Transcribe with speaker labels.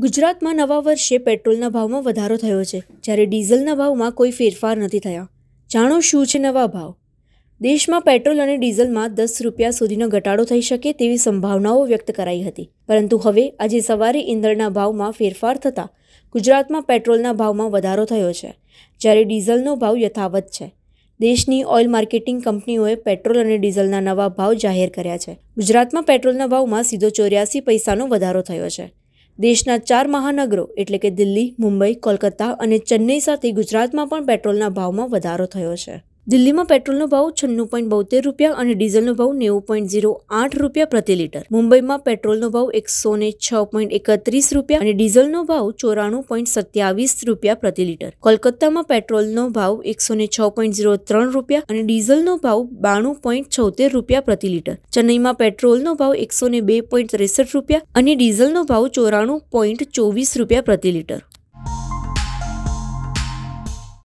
Speaker 1: ગુજરાતમાં નવા વર્ષે પેટ્રોલના ભાવમાં વધારો થયો છે, જ્યારે ડીઝલના ભાવમાં કોઈ ફેરફાર નથી થયા. જાણો શું છે નવા ભાવ? દેશમાં પેટ્રોલ અને ડીઝલમાં દસ રૂપિયા સુધીનો ઘટાડો થઈ શકે તેવી સંભાવનાઓ વ્યક્ત કરાઈ હતી. પરંતુ હવે આજે સવારે ઈંધણના ભાવમાં ફેરફાર થતાં ગુજરાતમાં પેટ્રોલના ભાવમાં વધારો થયો છે, જ્યારે ડીઝલનો ભાવ યથાવત છે. દેશની ઓઇલ માર્કેટિંગ કંપનીઓએ પેટ્રોલ અને ડીઝલના નવા ભાવ જાહેર કર્યા છે. ગુજરાતમાં પેટ્રોલના ભાવમાં સીધો ચોર્યાસી પૈસાનો વધારો થયો છે. દેશના ચાર મહાનગરો, એટલે કે દિલ્હી, મુંબઈ, કોલકાતા અને ચેન્નઈ સાથે ગુજરાતમાં પણ પેટ્રોલના ભાવમાં વધારો થયો છે. દિલ્હીમાં પેટ્રોલનો ભાવ છન્નું પોઈન્ટ બોતેર રૂપિયા અને ડીઝલનો ભાવ નેવું પોઈન્ટ ઝીરો આઠ રૂપિયા પ્રતિ લીટર. મુંબઈમાં પેટ્રોલનો ભાવ એકસો ને છ પોઈન્ટ એકત્રીસ રૂપિયા અને ડીઝલનો ભાવ ચોરાણું પોઈન્ટ સત્યાવીસ રૂપિયા પ્રતિ લીટર. કોલકાતામાં પેટ્રોલનો ભાવ એકસો ને છ પોઈન્ટ ઝીરો ત્રણ રૂપિયા અને ડીઝલનો ભાવ બાણું પોઈન્ટ છોતેર રૂપિયા પ્રતિ લીટર. ચેન્નઈમાં પેટ્રોલનો ભાવ એકસો ને બે પોઈન્ટ ત્રેસઠ રૂપિયા અને ડીઝલનો ભાવ ચોરાણું પોઈન્ટ ચોવીસ રૂપિયા પ્રતિ લીટર.